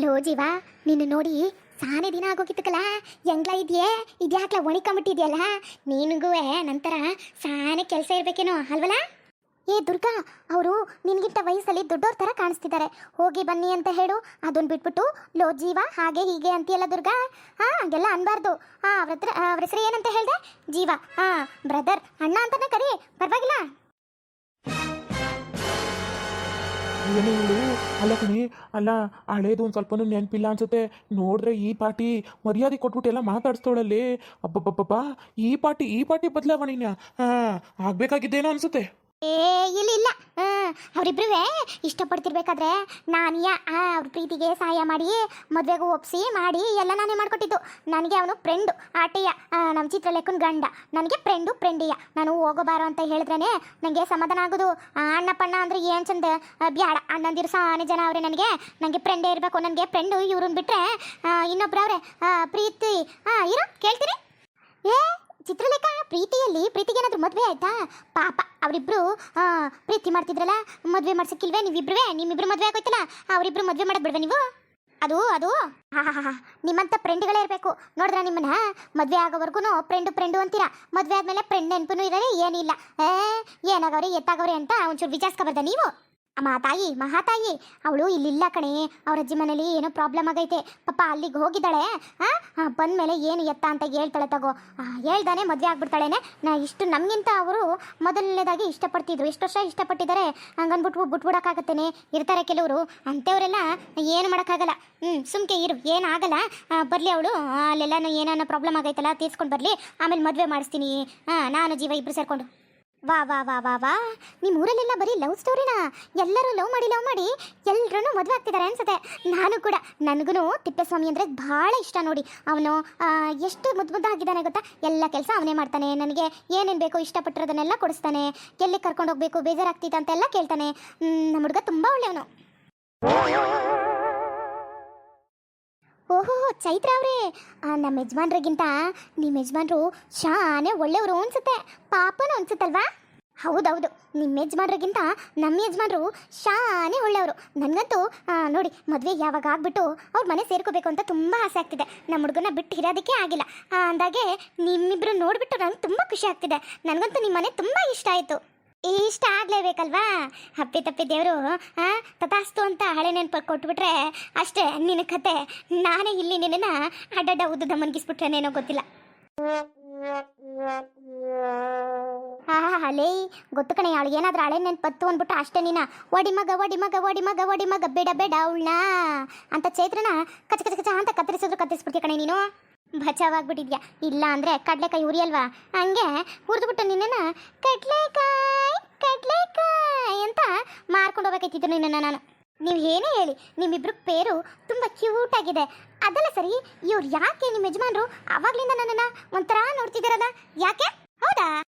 Low ಜೀವ, ನಿನ್ನ ನೋಡಿ ಸಾನೆ ದಿನ ಆಗೋಗಿತ್ತಕಲ್ಲ? ಹೆಂಗ್ಲ ಇದೆಯೇ? ಇದ್ಯಾಕ್ಲ ಒಣಿಕೊಂಬಿಟ್ಟಿದ್ಯಲ್ಲ? ನಿನಗೂ ನಂತರ ಸಾನೆ ಕೆಲಸ ಇರಬೇಕೇನೋ, ಅಲ್ವಲ್ಲ? ಏ ದುರ್ಗಾ, ಅವರು ನಿನಗಿಂತ ವಯಸ್ಸಲ್ಲಿ ದೊಡ್ಡೋರ್ ಥರ ಕಾಣಿಸ್ತಿದ್ದಾರೆ ಹೋಗಿ ಬನ್ನಿ ಅಂತ ಹೇಳು. ಅದನ್ನು ಬಿಟ್ಬಿಟ್ಟು, ಲೋ ಜೀವ, ಹಾಗೆ ಹೀಗೆ ಅಂತೀಯಲ್ಲ ದುರ್ಗಾ? ಹಾಂ, ಹಾಗೆಲ್ಲ ಅನ್ಬಾರ್ದು. ಹಾಂ ಅವ್ರ ಹತ್ರ ಅವ್ರ ಹೆಸರು ಏನಂತ ಹೇಳಿದೆ? ಜೀವ. ಹಾಂ ಬ್ರದರ್, ಅಣ್ಣ ಅಂತಾನೆ ಕರಿ. ಪರವಾಗಿಲ್ಲ. ಏನೇ ಇವಳು ಅಲ್ಲ ಕಣಿ, ಅಲ್ಲ, ಹಳೇದು ಒಂದು ಸ್ವಲ್ಪನೂ ನೆನಪಿಲ್ಲ ಅನ್ಸುತ್ತೆ. ನೋಡಿದ್ರೆ ಈ ಪಾಟಿ ಮರ್ಯಾದೆ ಕೊಟ್ಬಿಟ್ಟು ಎಲ್ಲ ಮಾತಾಡಿಸ್ತೋಳಲ್ಲಿ. ಅಬ್ಬಬ್ಬಬ್ಬಬ್ಬಾ, ಈ ಪಾಟಿ ಈ ಪಾಟಿ ಬದಲಾವಣೆನ? ಹಾಂ, ಆಗ್ಬೇಕಾಗಿದ್ದೇನೋ ಅನ್ಸುತ್ತೆ. ಏ ಇಲ್ಲ ಇಲ್ಲ ಅವರಿಬ್ರು ಇಷ್ಟಪಡ್ತಿರ್ಬೇಕಾದ್ರೆ ನಾನು ಯಾ ಅವ್ರ ಪ್ರೀತಿಗೆ ಸಹಾಯ ಮಾಡಿ ಮದುವೆಗೂ ಒಪ್ಸಿ ಮಾಡಿ ಎಲ್ಲ ನಾನೇ ಮಾಡ್ಕೊಟ್ಟಿದ್ದು. ನನಗೆ ಅವನು ಫ್ರೆಂಡು ಆಟಯ್ಯ ನಮ್ಮ ಚಿತ್ರಲೇಖನ್ ಗಂಡ. ನನಗೆ ಫ್ರೆಂಡು ಫ್ರೆಂಡಿಯ ನಾನು ಹೋಗೋಬಾರೋ ಅಂತ ಹೇಳಿದ್ರೇ ನನಗೆ ಸಮಾಧಾನ ಆಗೋದು. ಅಣ್ಣಪ್ಪಣ್ಣ ಅಣ್ಣ ಪಣ್ಣ ಅಂದ್ರೆ ಏನು ಚಂದ? ಆ, ಬ್ಯಾಡ. ಅಣ್ಣಂದಿರು ಸಾನೆ ಜನ ಅವ್ರೆ ನನಗೆ. ನನಗೆ ಫ್ರೆಂಡೇ ಇರಬೇಕು. ನನಗೆ ಫ್ರೆಂಡು ಇವ್ರನ್ನ ಬಿಟ್ಟರೆ ಆ, ಪ್ರೀತಿ ಹಾಂ ಇರು ಕೇಳ್ತೀರಿ ಏ ಚಿತ್ರಲೇಖ, ಪ್ರೀತಿಯಲ್ಲಿ, ಪ್ರೀತಿಗೆ ಏನಾದ್ರು ಮದುವೆ ಆಯ್ತಾ? ಪಾಪ, ಅವರಿಬ್ರು ಪ್ರೀತಿ ಮಾಡ್ತಿದ್ರಲ್ಲ, ಮದುವೆ ಮಾಡ್ಸಕ್ಕಿಲ್ವೇ ನೀವಿಬ್ರುವೆ? ನಿಮ್ಮಿಬ್ರು ಮದುವೆ ಆಗೋಯ್ತಲ್ಲ, ಅವರಿಬ್ರು ಮದುವೆ ಮಾಡೋದು ಬಿಡ್ವೆ ನೀವು? ಅದು ಅದು? ಹಾ ನಿಮ್ಮಂಥ ಫ್ರೆಂಡ್ಗಳೇ ಇರಬೇಕು. ನೋಡಿದ್ರ ನಿಮ್ಮನ್ನ? ಮದುವೆ ಆಗೋವರೆಗೂ ಫ್ರೆಂಡು ಫ್ರೆಂಡು ಅಂತೀರಾ? ಮದುವೆ ಆದಮೇಲೆ ಫ್ರೆಂಡ್ ನೆನಪು ಇರೋದೇ ಏನಿಲ್ಲ ಏ ಎತ್ತಾಗವ್ರಿ ಎತ್ತಾಗವ್ರೆ ಅಂತ ಒಂಚೂರು ವಿಚಾರಿಸ್ಕೊಬಾರ್ದ ನೀವು? ಅಮ್ಮ ತಾಯಿ ಮಹಾತಾಯಿ ಅವಳು ಇಲ್ಲಿಲ್ಲ ಕಣೆ. ಅವ್ರ ಅಜ್ಜಿ ಮನೇಲಿ ಏನೋ ಪ್ರಾಬ್ಲಮ್ ಆಗೈತೆ. ಪಾಪ ಅಲ್ಲಿಗೆ ಹೋಗಿದ್ದಾಳೆ, ಆ? ಬಂದ್ಮೇಲೆ ಏನು ಎತ್ತ ಅಂತ ಹೇಳ್ತಾಳೆ ತಗೋ. ಹೇಳ್ದಾನೆ ಮದುವೆ ಆಗ್ಬಿಡ್ತಾಳೇನೆ. ನಾ ಇಷ್ಟು ನಮಗಿಂತ ಅವರು ಮೊದಲನೇದಾಗಿ ಇಷ್ಟಪಡ್ತಿದ್ರು. ಎಷ್ಟು ವರ್ಷ ಇಷ್ಟಪಟ್ಟಿದ್ದಾರೆ. ಹಂಗನ್ಬಿಟ್ವು ಬಿಟ್ಬಿಡಕ್ಕಾಗತ್ತೇನೆ. ಇರ್ತಾರೆ ಕೆಲವರು. ಅಂಥವರೆಲ್ಲ ಏನು ಮಾಡೋಕ್ಕಾಗಲ್ಲ. ಹ್ಞೂ ಸುಮ್ಕೆ ಇರು. ಏನಾಗಲ್ಲ ಬರಲಿ ಅವಳು. ಅಲ್ಲೆಲ್ಲ ಏನಾನ ಪ್ರಾಬ್ಲಮ್ ಆಗೈತಲ್ಲ, ತೀರ್ಸ್ಕೊಂಡು ಬರಲಿ. ಆಮೇಲೆ ಮದುವೆ ಮಾಡಿಸ್ತೀನಿ. ಹಾಂ ನಾನು ಜೀವ ಇಬ್ರು ಸೇರ್ಕೊಂಡು. ವಾ ವಾ ವಾ ವಾ ವಾ. ನಿಮ್ಮ ಊರಲ್ಲೆಲ್ಲ ಬರೀ ಲವ್ ಸ್ಟೋರಿನಾ ಎಲ್ಲರೂ ಲವ್ ಮಾಡಿ ಲವ್ ಮಾಡಿ ಎಲ್ಲರೂ ಮದುವೆ ಆಗ್ತಿದ್ದಾರೆ ಅನ್ಸುತ್ತೆ. ನಾನು ಕೂಡ ನನಗೂ ತಿಪ್ಪೇಸ್ವಾಮಿ ಅಂದರೆ ಭಾಳ ಇಷ್ಟ ನೋಡಿ. ಅವನು ಎಷ್ಟು ಮುದ್ದು ಮುದ್ದಾಗಿದ್ದಾನೆ ಗೊತ್ತಾ? ಎಲ್ಲ ಕೆಲಸ ಅವನೇ ಮಾಡ್ತಾನೆ. ನನಗೆ ಏನೇನು ಬೇಕೋ ಇಷ್ಟಪಟ್ಟಿರೋದನ್ನೆಲ್ಲ ಕೊಡಿಸ್ತಾನೆ. ಎಲ್ಲಿ ಕರ್ಕೊಂಡು ಹೋಗ್ಬೇಕು ಬೇಜಾರಾಗ್ತಿತ್ತು ಅಂತೆಲ್ಲ ಕೇಳ್ತಾನೆ. ನಮ್ಮ ಹುಡುಗ ತುಂಬ ಒಳ್ಳೆಯವನು. ಓಹೋ, ಚೈತ್ರ ಅವರೇ. ನಮ್ಮ ಯಜಮಾನ್ರಿಗಿಂತ ನಿಮ್ಮ ಯಜಮಾನ್ರು ಶಾನೆ ಒಳ್ಳೆಯವರು ಅನ್ಸುತ್ತೆ. ಪಾಪನೂ ಅನ್ಸುತ್ತಲ್ವಾ? ಹೌದೌದು. ನಿಮ್ಮ ಯಜಮಾನ್ರಿಗಿಂತ ನಮ್ಮ ಯಜಮಾನ್ರು ಶಾನೆ ಒಳ್ಳೆಯವರು. ನನಗಂತೂ ನೋಡಿ, ಮದುವೆ ಯಾವಾಗ ಆಗ್ಬಿಟ್ಟು ಅವ್ರ ಮನೆ ಸೇರ್ಕೋಬೇಕು ಅಂತ ತುಂಬ ಆಸೆ ಆಗ್ತಿದೆ. ನಮ್ಮ ಹುಡುಗನ ಬಿಟ್ಟು ಇರೋದಕ್ಕೆ ಆಗಿಲ್ಲ. ಅಂದಾಗೆ ನಿಮ್ಮಿಬ್ಬರು ನೋಡಿಬಿಟ್ಟು ನಂಗೆ ತುಂಬ ಖುಷಿ ಆಗ್ತಿದೆ. ನನಗಂತೂ ನಿಮ್ಮ ಮನೆ ತುಂಬ ಇಷ್ಟ ಆಯಿತು. ಇಷ್ಟ ಆಗ್ಲೇಬೇಕಲ್ವಾ? ಹಪ್ಪಿ ತಪ್ಪಿ ದೇವರು ತಥಾಸ್ತು ಅಂತ ಹಳೆ ನೆನಪು ಕೊಟ್ಬಿಟ್ರೆ ಅಷ್ಟೇ ನಿನ್ನ ಕತೆ. ನಾನೇ ಇಲ್ಲಿ ನಿನ್ನ ಅಡ್ಡಡ್ಡ ಉದ್ದದ ಮನ್ಗಿಸ್ಬಿಟ್ರೇನೇನೋ ಗೊತ್ತಿಲ್ಲ. ಹಾ ಹಲೇ ಗೊತ್ತು ಕಣೆ ಅವಳು ಏನಾದ್ರೂ ಹಳೆ ನೆನ್ ಪತ್ತು ಅಂದ್ಬಿಟ್ಟು ಅಷ್ಟೇ ನೀನ. ಒಡಿ ಮಗ ಒಡಿ ಮಗ ಒಡಿ ಮಗ ಒಡಿ ಮಗ, ಬೇಡ ಬೇಡ ಅವಳನ್ನ ಅಂತ ಚೈತ್ರನ ಕಚ ಕಚ ಕಚ ಅಂತ ಕತ್ತರಿಸಿದ್ರು, ಕತ್ತರಿಸ್ಬಿಡ್ತೀಯ ಕಣೆ ನೀನು. ಬಚಾವಾಗ್ಬಿಟ್ಟಿದ್ಯಾ? ಇಲ್ಲ ಅಂದ್ರೆ ಕಡ್ಲೆಕಾಯಿ ಉರಿಯಲ್ವಾ? ಹಂಗೆ ಹುರಿದ್ಬಿಟ್ಟು ನಿನ್ನ ಕಡ್ಲೆಕಾಯಿ ಕಡ್ಲೆಕಾಯಿ ಅಂತ ಮಾರ್ಕೊಂಡು ಹೋಗ್ಬೇಕೈತಿದ್ದು ನಿನ್ನ ನಾನು. ನೀವು ಏನೇ ಹೇಳಿ, ನಿಮ್ಮಿಬ್ರ ಪೇರು ತುಂಬ ಕ್ಯೂಟ್ ಆಗಿದೆ. ಅದಲ್ಲ ಸರಿ, ಇವ್ರು ಯಾಕೆ ನಿಮ್ಮ ಯಜಮಾನ್ರು ಅವಾಗ್ಲಿಂದ ನನ್ನನ್ನು ಒಂಥರ ನೋಡ್ತಿದ್ದೀರಲ್ಲ? ಯಾಕೆ? ಹೌದಾ?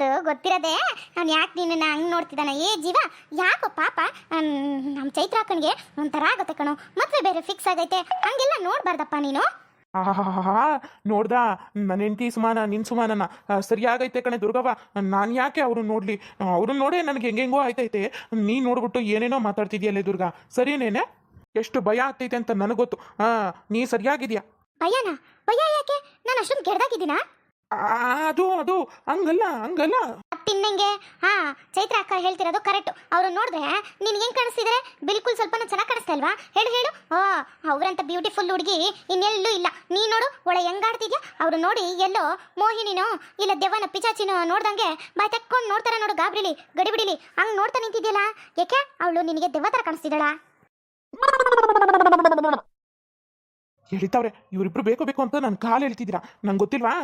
ಅದು ಗೊತ್ತಿರದೆ? ಅವ್ನು ಯಾಕೆ ನಿನ್ನ ಹಂಗೆ ನೋಡ್ತಿದ್ದಾನೆ? ಏ ಜೀವ ಯಾಕೋ ಪಾಪ? ನಮ್ಮ ಚೈತ್ರ ಅಕ್ಕನಿಗೆ ಒಂಥರ ಆಗುತ್ತೆ ಕಣೋ. ಮತ್ತೆ ಬೇರೆ ಫಿಕ್ಸ್ ಆಗೈತೆ. ಹಂಗೆಲ್ಲ ನೋಡ್ಬಾರ್ದಪ್ಪ ನೀನು. ನೋಡ್ದ? ನನ್ನ ಹೆಂಡತಿ ಸುಮಾನ ನಿನ್ ಸುಮಾನನ. ಸರಿಯಾಗೈತೆ ಕಣೆ ದುರ್ಗವ್ವ. ನಾನು ಯಾಕೆ ಅವ್ರನ್ನ ನೋಡ್ಲಿ? ಅವ್ರನ್ನ ನೋಡೇ ನನಗೆ ಹೆಂಗೆಂಗೋ ಆಯ್ತೈತೆ. ನೀ ನೋಡ್ಬಿಟ್ಟು ಏನೇನೋ ಮಾತಾಡ್ತಿದ್ಯಲ್ಲೇ ದುರ್ಗ? ಸರಿನೇನೆ? ಎಷ್ಟು ಭಯ ಆಗ್ತೈತೆ ಅಂತ ನನಗೊತ್ತು ಗೊತ್ತು. ಹಾ ನೀ ಸರಿಯಾಗಿದ್ಯಾ? ಭಯನಾ? ಭಯ ಯಾಕೆ? ನಾನು ಅಷ್ಟೊಂದು ಕೆಡ್ದಾಗಿದ್ದೀನಾ? ಆ, ಅದು ಅದು, ಹಂಗಲ್ಲ ಹಂಗಲ್ಲ. ತಿನ್ನಂಗೆ. ಹಾ, ಚೈತ್ರ ಅಕ್ಕ ಹೇಳ್ತಿರೋದು ಕರೆಕ್ಟ್ ಅವ್ರು ನೋಡಿದ್ರೆ ನಿನ್ಗೆ ಏನ್ ಕಾಣಿಸ್ತಿದ್ರೆ? ಬಿಲ್ಕುಲ್ ಸ್ವಲ್ಪನೂ ಚೆನ್ನಾಗಿ ಕಾಣಿಸ್ತಾ ಇಲ್ವಾ? ಹೇಳು ಹೇಳು. ಓ ಅವ್ರಂತ ಬ್ಯೂಟಿಫುಲ್ ಹುಡುಗಿ ಇನ್ನೆಲ್ಲೂ ಇಲ್ಲ. ನೀ ನೋಡು ಒಳ ಹೆಂಗಾಡ್ತಿದ್ಯಾ ಅವ್ರು ನೋಡಿ ಎಲ್ಲೋ ಮೋಹಿನಿನೋ, ಇಲ್ಲ ದೆವ್ವನ ಪಿಚಾಚಿನೋ ನೋಡ್ದಂಗೆ ಬಾಯ್ ತಕ್ಕೊಂಡು ನೋಡ್ತಾರ ನೋಡು ಗಾಬ್ರಿಲಿ ಗಡಿ ಬಿಡಿಲಿ ಹಂಗ್ ನೋಡ್ತಾ ನಿಂತಿದ್ಯಲ್ಲ? ಯಾಕೆ? ಅವಳು ನಿನಗೆ ದೆವ್ವ ತರ ಕಾಣಿಸ್ತಿದ್ದಾಳ? ಹೇಳ್ತಾವ್ರೆ, ಇವರಿಬ್ರು ಬೇಕು ಬೇಕು ಅಂತ ನನ್ನ ಕಾಲು ಹೇಳ್ತಿದ್ದೀರಾ? ನಂಗೆ ಗೊತ್ತಿಲ್ವಾ?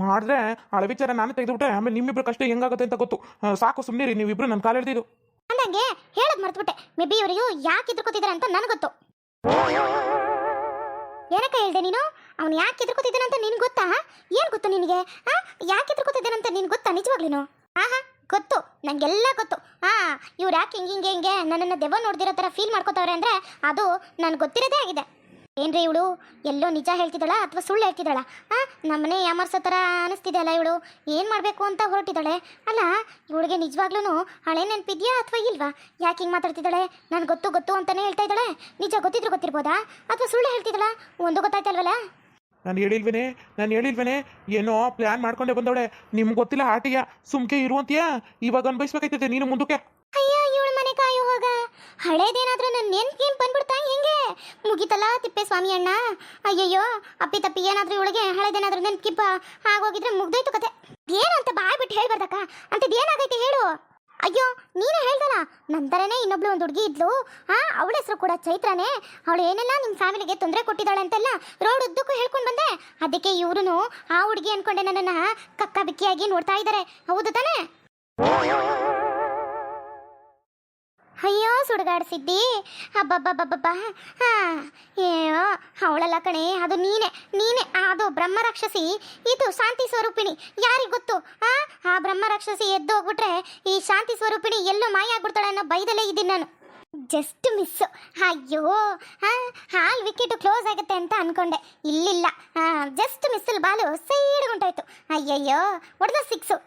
ಮಾಡಿದ್ರೆ ಹಳೆ ವಿಚಾರ ನಾನು ತೆಗೆದುಬಿಟ್ರೆ ಆಮೇಲೆ ನಿಮ್ಮಿಬ್ರು ಕಷ್ಟ ಹೆಂಗಾಗುತ್ತೆ ಅಂತ ಗೊತ್ತು. ಸಾಕು ಸುಮ್ಮನೆ ಸುಮ್ಮನಿರಿ ನೀವಿಬ್ರು ನನ್ನ ಕಾಲು ಹೇಳ್ತಿದ್ದು. ಅಂದಂಗೆ ಹೇಳದ್ ಮರ್ತ್ಬಿಟ್ಟೆ. ಮೇ ಬಿ ಇವರಿಗೂ ಯಾಕೆ ಇದ್ರಕೋತಿದ್ದಾರೆ ಅಂತ ನನಗೆ ಗೊತ್ತು. ಏನಕ್ಕ ಹೇಳ್ದೆ ನೀನು? ಅವ್ನು ಯಾಕೆ ಎದುರ್ಕೋತಿದ್ದಾನೆ ಅಂತ ನಿನ್ಗೆ ಗೊತ್ತಾ? ಏನು ಗೊತ್ತು ನಿನಗೆ? ಆ, ಯಾಕೆ ಎದುರ್ಕೋತಿದ್ದಾನೆ ಅಂತ ನಿನ್ಗೆ ಗೊತ್ತಾ ನಿಜವಾಗ್ಲೂ ಆಹಾ, ಗೊತ್ತು. ನನಗೆಲ್ಲ ಗೊತ್ತು. ಹಾ ಇವ್ರು ಯಾಕೆ ಹಿಂಗೆ ಹಿಂಗೆ ಹಿಂಗೆ ನನ್ನನ್ನು ದೆವ್ವ ನೋಡ್ದಿರೋ ಥರ ಫೀಲ್ ಮಾಡ್ಕೋತಾವ್ರೆ ಅಂದರೆ ಅದು ನನಗೆ ಗೊತ್ತಿರೋದೇ ಆಗಿದೆ. ಏನ್ರಿ ಇವಳು? ಎಲ್ಲೋ ನಿಜ ಹೇಳ್ತಿದ್ದಾಳ ಅಥವಾ ಸುಳ್ಳು ಹೇಳ್ತಿದ್ದಾಳ? ಆ, ನಮ್ಮನೆ ಯಾಮರ್ಸೋ ಥರ ಅನಿಸ್ತಿದೆ ಅಲ್ಲ ಇವಳು? ಏನು ಮಾಡಬೇಕು ಅಂತ ಹೊರಟಿದ್ದಾಳೆ? ಅಲ್ಲ, ಇವಳಿಗೆ ನಿಜವಾಗ್ಲೂ ಹಳೆ ನೆನಪಿದ್ಯಾ ಅಥವಾ ಇಲ್ವಾ? ಯಾಕೆ ಹಿಂಗೆ ಮಾತಾಡ್ತಿದ್ದಾಳೆ? ನಾನು ಗೊತ್ತು ಗೊತ್ತು ಅಂತಾನೆ ಹೇಳ್ತಾ ಇದ್ದಾಳೆ. ನಿಜ ಗೊತ್ತಿದ್ರು ಗೊತ್ತಿರ್ಬೋದಾ? ಅಥವಾ ಸುಳ್ಳು ಹೇಳ್ತಿದ್ದಾಳ? ಒಂದು ಗೊತ್ತಾಯ್ತಲ್ವಲ್ಲ? ನಾನು ಹೇಳಿಲ್ವೇನೆ? ನಾನು ಹೇಳಿಲ್ವೇನೆ? ಏನೋ ಪ್ಲ್ಯಾನ್ ಮಾಡ್ಕೊಂಡೆ ಬಂದವಳೆ. ನಿಮ್ಗೆ ಗೊತ್ತಿಲ್ಲ ಆಟಿಯ? ಸುಮ್ಕೆ ಇರುವಂತೀಯಾ ಇವಾಗ ಅನ್ಭವಿಸ್ಬೇಕಾಯ್ತದೆ ನೀನು ಮುಂದಕ್ಕೆ. ಅಯ್ಯ, ಇವಳ ಮನೆ ಕಾಯು ಹೋಗ. ಹಳೇದೇನಾದ್ರೂ ನನ್ನ ಏನ್ ಬಂದ್ಬಿಡ್ತಾ ಹೆಂಗೆ? ಮುಗಿತಲ್ಲ ತಿಪ್ಪೇಸ್ವಾಮಿ ಅಣ್ಣ? ಅಯ್ಯಯ್ಯೋ, ಅಪ್ಪಿ ತಪ್ಪಿ ಏನಾದ್ರೂ ಇವಳಿಗೆ ಹಳೇದೇನಾದ್ರೂ ನೆನ್ಪಿಪ್ಪ ಆಗೋಗಿದ್ರೆ ಮುಗ್ದೋಯ್ತು ಕತೆ. ಏನಂತ ಬಾಯ್ ಬಿಟ್ಟು ಹೇಳ್ಬಾರ್ದಕ್ಕ? ಅಂತದ್ದು ಏನಾಗೈತೆ ಹೇಳು? ಅಯ್ಯೋ, ನೀನೇ ಹೇಳ್ದಲ್ಲ? ನಂತರನೇ ಇನ್ನೊಬ್ಳು ಒಂದು ಹುಡುಗಿ ಇದ್ಲು. ಆ, ಅವಳ ಹೆಸರು ಕೂಡ ಚೈತ್ರನೇ. ಅವಳು ಏನೆಲ್ಲ ನಿಮ್ಮ ಫ್ಯಾಮಿಲಿಗೆ ತೊಂದರೆ ಕೊಟ್ಟಿದ್ದಾಳೆ ಅಂತೆಲ್ಲ ರೋಡ್ ಉದ್ದಕ್ಕೂ ಹೇಳ್ಕೊಂಡು ಬಂದೆ. ಅದಕ್ಕೆ ಇವ್ರು ಆ ಹುಡುಗಿ ಅನ್ಕೊಂಡೆ ನನ್ನನ್ನ ಕಕ್ಕ ಬಿಕ್ಕಿಯಾಗಿ ನೋಡ್ತಾ ಇದ್ದಾರೆ ಹೌದು ತಾನೇ? ಅಯ್ಯೋ, ಸುಡುಗಾಡ್ಸಿದ್ದಿ. ಹಬ್ಬಬ್ಬಬ್ಬಬ್ಬ ಹಾ ಅಯ್ಯೋ ಅವಳಲ್ಲ ಕಣೆ, ಅದು ನೀನೆ ನೀನೆ, ಅದು ಬ್ರಹ್ಮ ರಾಕ್ಷಸಿ ಇದು ಶಾಂತಿ ಸ್ವರೂಪಿಣಿ, ಯಾರಿಗೆ ಗೊತ್ತು? ಆ ಆ ಬ್ರಹ್ಮ ರಾಕ್ಷಸಿ ಎದ್ದು ಹೋಗ್ಬಿಟ್ರೆ ಈ ಶಾಂತಿ ಸ್ವರೂಪಿಣಿ ಎಲ್ಲೋ ಮಾಯ ಆಗ್ಬಿಡ್ತಾಳೆ ಅನ್ನೋ ಬೈದಲೇ ಇದ್ದೀನಿ ನಾನು. Just miss. ಅಯ್ಯೋ ಹಾ ಹಾಲ್ ವಿಕೆಟ್ ಕ್ಲೋಸ್ ಆಗುತ್ತೆ ಅಂತ ಅನ್ಕೊಂಡೆ. ಇಲ್ಲಿಲ್ಲ. ಜಸ್ಟ್ ಮಿಸ್ಸಲ್ ಬಾಲು ಸೈಡ್ ಗುಂಟಾಯ್ತು ಅಯ್ಯಯ್ಯೋ ಹೊಡೆದ ಸಿಕ್ಸು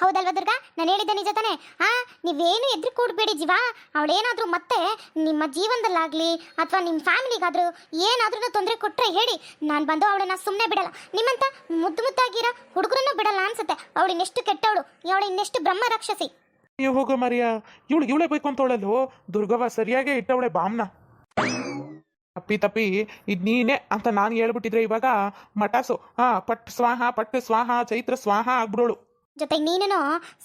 ಹೌದಲ್ವಾ ದುರ್ಗಾ? ನಾನು ಹೇಳಿದ್ದೆ ನಿಜ ತಾನೆ. ಹಾ ನೀವೇನು ಎದ್ರು ಕೂಡಬೇಡಿ ಜೀವ. ಅವಳೇನಾದ್ರೂ ಮತ್ತೆ ನಿಮ್ಮ ಜೀವನದಲ್ಲಾಗ್ಲಿ ಅಥವಾ ನಿಮ್ಮ ಫ್ಯಾಮಿಲಿಗಾದರೂ ಏನಾದ್ರೂ ತೊಂದರೆ ಕೊಟ್ಟರೆ ಹೇಳಿ. ನಾನು ಬಂದು ಅವಳನ್ನ ಸುಮ್ಮನೆ ಬಿಡಲ್ಲ. ನಿಮ್ಮಂತ ಮುದ್ದು ಮುದ್ದಾಗಿರೋ ಹುಡುಗರನ್ನು ಬಿಡಲ್ಲ ಅನ್ಸುತ್ತೆ. ಅವಳು ಇನ್ನೆಷ್ಟು ಕೆಟ್ಟವಳು. ಅವಳು ಇನ್ನೆಷ್ಟು ಬ್ರಹ್ಮ ರಾಕ್ಷಸಿ. ನೀವು ಹೋಗೋ ಮರಿಯ. ಇವಳು, ಇವಳೇ ಬೇಕು ಅಂತವಳಲ್ಲೋ ದುರ್ಗವ್ವ ಸರಿಯಾಗೇ ಇಟ್ಟವಳೆ ಬಾಮ್ನ. ತಪ್ಪಿ ತಪ್ಪಿ. ಇದು ನೀನೇ ಅಂತ ನಾನು ಹೇಳ್ಬಿಟ್ಟಿದ್ರೆ ಇವಾಗ ಮಟಾಸು. ಹಾ ಪಟ್ ಸ್ವಾಹ ಪಟ್ ಸ್ವಾಹ, ಚೈತ್ರ ಸ್ವಾಹ ಆಗ್ಬಿಡೋಳು. ಜೊತೆಗೆ ನೀನು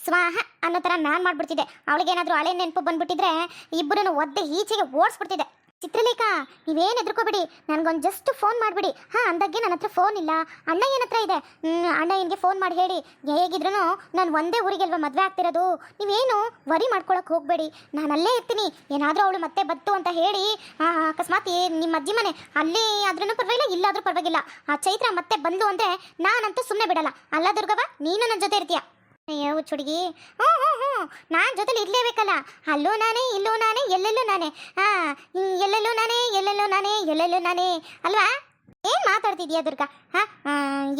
ಸ್ವಾಹ ಅನ್ನೋ ಥರ ನಾನು ಮಾಡ್ಬಿಡ್ತಿದ್ದೆ. ಏನಾದ್ರು ಹಳೆ ನೆನಪು ಬಂದ್ಬಿಟ್ಟಿದ್ರೆ ಇಬ್ಬರನ್ನು ಒದ್ದೆ ಈಚೆಗೆ ಓಡಿಸ್ಬಿಡ್ತಿದ್ದೆ. ಚಿತ್ರಲೇಖ, ನೀವೇನು ಹೆದರ್ಕೋಬೇಡಿ. ನನಗೊಂದು ಜಸ್ಟ್ ಫೋನ್ ಮಾಡಿಬಿಡಿ. ಹಾಂ ಅಂದಾಗೆ ನನ್ನ ಹತ್ರ ಫೋನ್ ಇಲ್ಲ. ಅಣ್ಣ ಏನ ಹತ್ರ ಇದೆ? ಅಣ್ಣ ಏನಿಗೆ ಫೋನ್ ಮಾಡಿ ಹೇಳಿ. ಹೇಗಿದ್ರು ನಾನು ಒಂದೇ ಊರಿಗೆಲ್ವ ಮದುವೆ ಆಗ್ತಿರೋದು? ನೀವೇನು ವರಿ ಮಾಡ್ಕೊಳಕ್ಕೆ ಹೋಗಬೇಡಿ. ನಾನು ಅಲ್ಲೇ ಇರ್ತೀನಿ. ಏನಾದರೂ ಅವಳು ಮತ್ತೆ ಬತ್ತು ಅಂತ ಹೇಳಿ ಅಕಸ್ಮಾತ್ ನಿಮ್ಮ ಅಜ್ಜಿ ಮನೆ ಅಲ್ಲಿ ಆದ್ರೂ ಪರವಾಗಿಲ್ಲ, ಇಲ್ಲಾದರೂ ಪರವಾಗಿಲ್ಲ. ಆ ಚೈತ್ರ ಮತ್ತೆ ಬಂದು ಅಂದರೆ ನಾನಂತೂ ಸುಮ್ಮನೆ ಬಿಡಲ್ಲ. ಅಲ್ಲ ದುರ್ಗವ್ವ, ನೀನು ನನ್ನ ಜೊತೆ ಇರ್ತೀಯ. ಅಯ್ಯೋ, ಹುಚ್ಚುಡುಗಿ. ಹ್ಞೂ ಹ್ಞೂ ಹ್ಞೂ. ನಾನು ಜೊತೆಲಿ ಇರಲೇಬೇಕಲ್ಲ. ಅಲ್ಲೂ ನಾನೇ, ಇಲ್ಲೂ ನಾನೇ, ಎಲ್ಲೆಲ್ಲೂ ನಾನೇ. ಹಾ, ಎಲ್ಲೆಲ್ಲೂ ನಾನೇ ಎಲ್ಲೆಲ್ಲೂ ನಾನೇ ಎಲ್ಲೆಲ್ಲೂ ನಾನೇ. ಅಲ್ವಾ? ಏನು ಮಾತಾಡ್ತಿದ್ಯಾ ದುರ್ಗಾ? ಹಾಂ?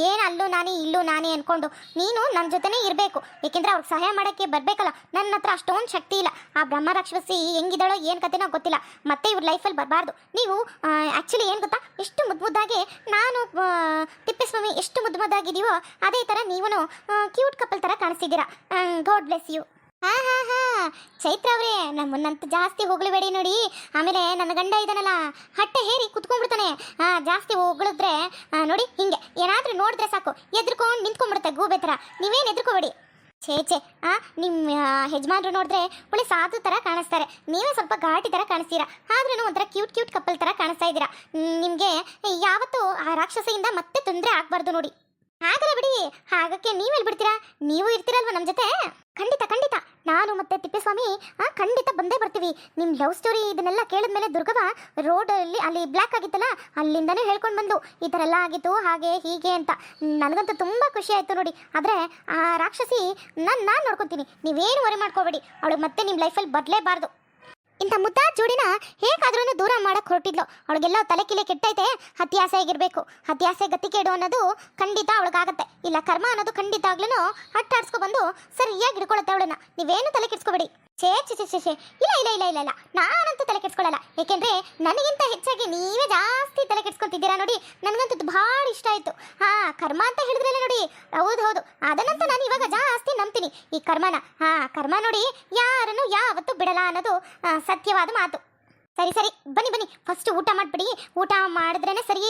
ಏನು ಅಲ್ಲೂ ನಾನೇ, ಇಲ್ಲೂ ನಾನೇ ಅನ್ಕೊಂಡು ನೀನು ನನ್ನ ಜೊತೆನೇ ಇರಬೇಕು. ಏಕೆಂದ್ರೆ ಅವ್ರಿಗೆ ಸಹಾಯ ಮಾಡಕ್ಕೆ ಬರಬೇಕಲ್ಲ. ನನ್ನ ಹತ್ರ ಅಷ್ಟೊಂದು ಶಕ್ತಿ ಇಲ್ಲ. ಆ ಬ್ರಹ್ಮ, ರಾಕ್ಷಸಿ ಹೆಂಗಿದಾಳೋ ಏನು ಕತೆನೋ ಗೊತ್ತಿಲ್ಲ. ಮತ್ತೆ ಇವ್ರ ಲೈಫಲ್ಲಿ ಬರಬಾರ್ದು. ನೀವು ಆ್ಯಕ್ಚುಲಿ ಏನು ಗೊತ್ತಾ? ಎಷ್ಟು ಮುದ್ದು ಮುದ್ದಾಗಿ ನಾನು ತಿಪ್ಪಿಸ್ವಾಮಿ ಎಷ್ಟು ಮುದ್ದು ಅದೇ ಥರ ನೀವು ಕ್ಯೂಟ್ ಕಪಲ್ ಥರ ಕಾಣಿಸ್ತಿದ್ದೀರಾ. ಗಾಡ್ ಬ್ಲೆಸ್ ಯು ಹಾ ಹಾ ಹಾ. ಚೈತ್ರ ಅವ್ರೆ ನಮ್ಮನ್ನಂತ ಜಾಸ್ತಿ ಹೊಗಳಬೇಡಿ ನೋಡಿ. ಆಮೇಲೆ ನನ್ನ ಗಂಡ ಇದಾನಲ್ಲ, ಹಟ್ಟೆ ಹೇರಿ ಕುತ್ಕೊಂಡ್ಬಿಡ್ತಾನೆ. ಜಾಸ್ತಿ ಹೊಗಳಿದ್ರೆ ನೋಡಿ, ಹಿಂಗೆ. ಏನಾದ್ರೂ ನೋಡಿದ್ರೆ ಸಾಕು. ಎದ್ರುಕೊಂಡು ನಿಂತ್ಕೊಂಡ್ಬಿಡುತ್ತೆ ಗೂಬೆ ಥರ. ನೀವೇನು ಎದ್ರುಕೋಬೇಡಿ. ಛೇ ಛೇ, ಆ ನಿಮ್ಮ ಯಜಮಾನ್ರು ನೋಡಿದ್ರೆ ಒಳ್ಳೆ ಸಾಧು ಥರ ಕಾಣಿಸ್ತಾರೆ. ನೀವೇ ಸ್ವಲ್ಪ ಘಾಟಿ ಥರ ಕಾಣಿಸ್ತೀರಾ? ಆದ್ರೂ ಒಂಥರ ಕ್ಯೂಟ್ ಕ್ಯೂಟ್ ಕಪ್ಪಲ್ ಥರ ಕಾಣಿಸ್ತಾ ಇದ್ದೀರಾ. ನಿಮಗೆ ಯಾವತ್ತೂ ಆ ರಾಕ್ಷಸೆಯಿಂದ ಮತ್ತೆ ತೊಂದರೆ ಆಗಬಾರ್ದು ನೋಡಿ. ಆಗಲ್ಲ ಬಿಡಿ, ಹಾಗಕ್ಕೆ ನೀವೆಲ್ಲಿ ಬಿಡ್ತೀರಾ? ನೀವು ಇರ್ತೀರಲ್ವ ನಮ್ಮ ಜೊತೆ? ಖಂಡಿತ ಖಂಡಿತ. ನಾನು ಮತ್ತೆ ತಿಪ್ಪೇಸ್ವಾಮಿ, ಆ, ಖಂಡಿತ ಬಂದೇ ಬರ್ತೀವಿ. ನಿಮ್ಮ ಲವ್ ಸ್ಟೋರಿ ಇದನ್ನೆಲ್ಲ ಕೇಳಿದ್ಮೇಲೆ ದುರ್ಗವ ರೋಡಲ್ಲಿ ಅಲ್ಲಿ ಬ್ಲ್ಯಾಕ್ ಆಗಿತ್ತಲ್ಲ, ಅಲ್ಲಿಂದನೇ ಹೇಳ್ಕೊಂಡು ಬಂದು ಈ ಥರ ಎಲ್ಲ ಆಗಿತ್ತು, ಹಾಗೆ, ಹೀಗೆ ಅಂತ. ನನಗಂತೂ ತುಂಬ ಖುಷಿ ಆಯಿತು ನೋಡಿ. ಆದರೆ, ಆ, ರಾಕ್ಷಸಿ ನಾನು ನಾನು ನೋಡ್ಕೊತೀನಿ. ನೀವೇನು ವರಿ ಮಾಡ್ಕೋಬೇಡಿ. ಅವಳು ಮತ್ತೆ ನಿಮ್ಮ ಲೈಫಲ್ಲಿ ಬರಲೇಬಾರ್ದು. ಇಂಥ ಮುದ್ದಾ ಜೋಡಿನ ಹೇಗಾದ್ರೂ ದೂರ ಮಾಡಕ್ ಹೊರಟಿದ್ಲು. ಅವಳಿಗೆಲ್ಲ ತಲೆ ಕಿಲೆ ಕೆಟ್ಟೈತೆ, ಹತ್ಯಾಸೆ ಆಗಿರ್ಬೇಕು. ಹತ್ಯಾಸೆ ಗತಿ ಕೇಡು ಅನ್ನೋದು ಖಂಡಿತ ಅವಳಿಗಾಗತ್ತೆ. ಇಲ್ಲ ಕರ್ಮ ಅನ್ನೋದು ಖಂಡಿತ ಆಗ್ಲೂ ಅಟ್ಟಾಡ್ಸ್ಕೊ ಬಂದು ಸರಿಯಾಗಿ ಹಿಡ್ಕೊಳತ್ತೆ ಅವಳನ್ನ. ನೀವೇನು ತಲೆ ಕೆಡ್ಸ್ಕೊಬೇಡಿ. ಛೇ ಛೇ ಛೇ ಛೇ ಇಲ್ಲ ಇಲ್ಲ ಇಲ್ಲ ಇಲ್ಲ ಇಲ್ಲ. ನಾನಂತೂ ತಲೆ ಕೆಡ್ಸ್ಕೊಳ್ಳಲ್ಲ ಏಕೆಂದ್ರೆ ನನಗಿಂತ ಹೆಚ್ಚಾಗಿ ನೀವೇ ಜಾಸ್ತಿ ತಲೆ ಕೆಡ್ಸ್ಕೊತಿದ್ದೀರಾ ನೋಡಿ, ನನಗಂತೂ ಭಾಳ ಇಷ್ಟ ಆಯ್ತು. ಹಾ, ಕರ್ಮ ಅಂತ ಹೇಳಿದ್ರಲ್ಲ ನೋಡಿ. ಹೌದು ಹೌದು. ಅದನ್ನಂತೂ ನಾನು ಇವಾಗ ಜಾಸ್ತಿ ನಂಬ್ತೀನಿ. ಈ ಕರ್ಮನ. ಹಾ, ಕರ್ಮ ನೋಡಿ ಯಾರನ್ನು ಯಾವತ್ತೂ ಬಿಡಲ್ಲ ಅನ್ನೋದು ಸತ್ಯವಾದ ಮಾತು. ಸರಿ ಸರಿ. ಬನ್ನಿ ಬನ್ನಿ. ಫಸ್ಟ್ ಊಟ ಮಾಡಿಬಿಡಿ. ಊಟ ಮಾಡಿದ್ರೇನೆ ಸರಿ.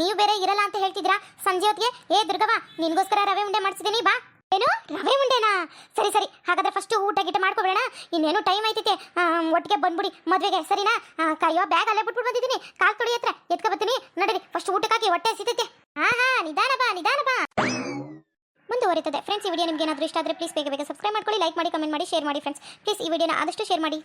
ನೀವು ಬೇರೆ ಇರಲ್ಲ ಅಂತ ಹೇಳ್ತಿದ್ದೀರಾ? ಸಂಜೆ ಹೊತ್ತಿಗೆ? ಏ, ದುರ್ಗವ್ವ, ನಿನಗೋಸ್ಕರ ರವೆ ಉಂಡೆ ಮಾಡಿಸಿದ್ದೀನಿ, ಬಾ. ಏನು? ರವೆ ಉಂಡೆನಾ? ಸರಿ ಸರಿ. ಹಾಗಾದ್ರೆ ಫಸ್ಟ್ ಊಟ ಗಿಟ ಮಾಡ್ಕೊಬೇಡ ಇನ್ನೇನು ಟೈಮ್ ಐತೈತೆ ಆ, ಒಟ್ಟಿಗೆ ಬಂದ್ಬಿಡಿ. ಮದ್ವೆಗೆ. ಸರಿನಾ? ಕಾಯೋ ಬ್ಯಾಗ್ ಅಲ್ಲೇ ಬಿಟ್ಬಿಟ್ಟು ಬಂದಿದ್ದೀನಿ. ಕಾಲ್ ತೊಳಿ ಹತ್ರ. ಎತ್ಕೊ ಬರ್ತೀನಿ. ನಡೀರಿ. ಫಸ್ಟ್ ಊಟಕ್ಕಾಗಿ ಹೊಟ್ಟೆ ಸಿತೈತೆ ಹಾ ಹಾ. ನಿಧಾನ ಬಾ ನಿಧಾನ ಬಾ. ಮುಂದುವರಿತದೆ. ಫ್ರೆಂಡ್ಸ್ ಈ ವಿಡಿಯೋ ನಿಮ್ಗೆ ಏನಾದರೂ ಇಷ್ಟ ಆದರೆ ಪ್ಲೀಸ್ ಬೇಗ ಬೇಗ ಸಬ್ಸ್ಕ್ರೈಬ್ ಮಾಡ್ಕೊಳ್ಳಿ ಲೈಕ್ ಮಾಡಿ ಕಮೆಂಟ್ ಮಾಡಿ ಶೇರ್ ಮಾಡಿ ಫ್ರೆಂಡ್ಸ್ ಪ್ಲೀಸ್ ಈ ವಿಡಿಯೋನ ಆದಷ್ಟು ಶೇರ್ ಮಾಡಿ.